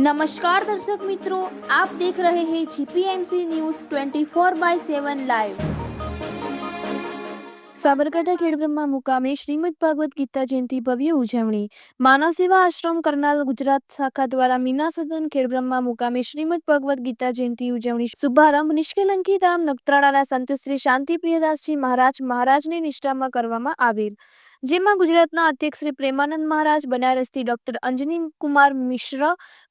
નમસ્કાર દર્શક મિત્રો આપ દેખ રહે હૈ GPMC news 24 by 7 live Sabarkantha Khedbrahma મુકામે શ્રીમદ ભાગવત ગીતા જયંતિ ભવ્ય ઉજવણી. માનવ સેવા આશ્રમ કરનાર ગુજરાત શાખા દ્વારા મીના સદન ખેડબ્રહ્મા મુકામે શ્રીમદ ભગવત ગીતા જયંતિ ઉજવણી શુભારંભ નિષ્કલંકી ધામ નખત્રાણાના સંત શ્રી શાંતિપ્રિયદાસજી મહારાજ મહારાજની નિષ્ઠામાં કરવામાં આવેલ. જેમાં ગુજરાતના અધ્યક્ષ શ્રી પ્રેમાનંદ મહારાજ બનારસથી ડોક્ટર અંજની કુમાર મિશ્ર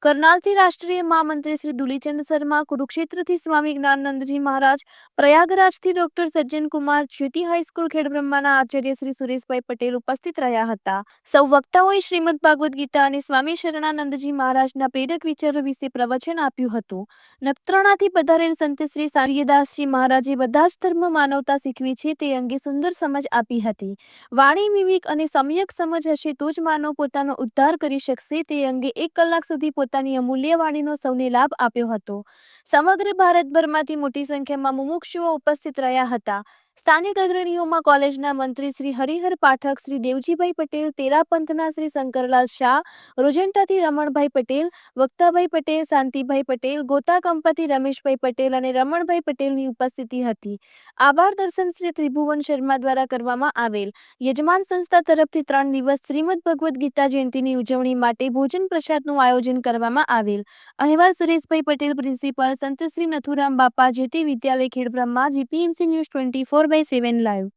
કરનાલથી રાષ્ટ્રીય મહામંત્રી શ્રી દુલીચંદ શર્મા કુરુક્ષેત્રથી સ્વામી જ્ઞાનંદજી મહારાજ પ્રયાગરાજથી ડોક્ટર સજ્જન કુમાર, જ્યોતિ હાઈસ્કૂલ ખેડબ્રહ્માના આચાર્ય શ્રી સુરેશભાઈ પટેલ ઉપસ્થિત રહ્યા હતા. સૌ વક્તાઓએ શ્રીમદ ભાગવત ગીતા અને સ્વામી શરણાનંદજી મહારાજના પ્રેરક વિચારો વિશે પ્રવચન આપ્યું હતું. નખત્રાણાથી પધારેલ સંત શ્રી સારિયદાસજી મહારાજે બધા જ ધર્મ માનવતા શીખવી છે તે અંગે સુંદર સમજ આપી હતી. વાણી વિવેક અને સમ્યક સમજ હશે તો જ માનવ પોતાનો ઉદ્ધાર કરી શકશે. તે અંગે એક કલાક સુધી પોતાની અમૂલ્ય વાણીનો સૌને લાભ આપ્યો હતો. સમગ્ર ભારતભરમાંથી મોટી સંખ્યામાં મુમુક્ષુઓ ઉપસ્થિત રહ્યા હતા. સ્થાનિક અગ્રણીઓમાં કોલેજના મંત્રી શ્રી હરિહર પાઠક શ્રી દેવજીભાઈ પટેલ, તેરા પંથના શ્રી શંકરલાલ શાહ રોજેન્ટાથી રમણભાઈ પટેલ, વક્તાભાઈ પટેલ, શાંતિભાઈ પટેલ ગોતા કંપાથી રમેશભાઈ પટેલ અને રમણભાઈ પટેલની ઉપસ્થિતિ હતી. આભાર દર્શન શ્રી ત્રિભુવન શર્મા દ્વારા કરવામાં આવેલ. યજમાન સંસ્થા તરફથી ત્રણ દિવસ શ્રીમદ ભગવદ્ ગીતા જયંતિની ઉજવણી માટે ભોજન પ્રસાદનું આયોજન કરવામાં આવેલ. અહેવાલ સુરેશભાઈ પટેલ, પ્રિન્સિપાલ સંત શ્રી નથુરામ બાપા જેતી વિદ્યાલય Khedbrahma GPMC news twenty four by seven live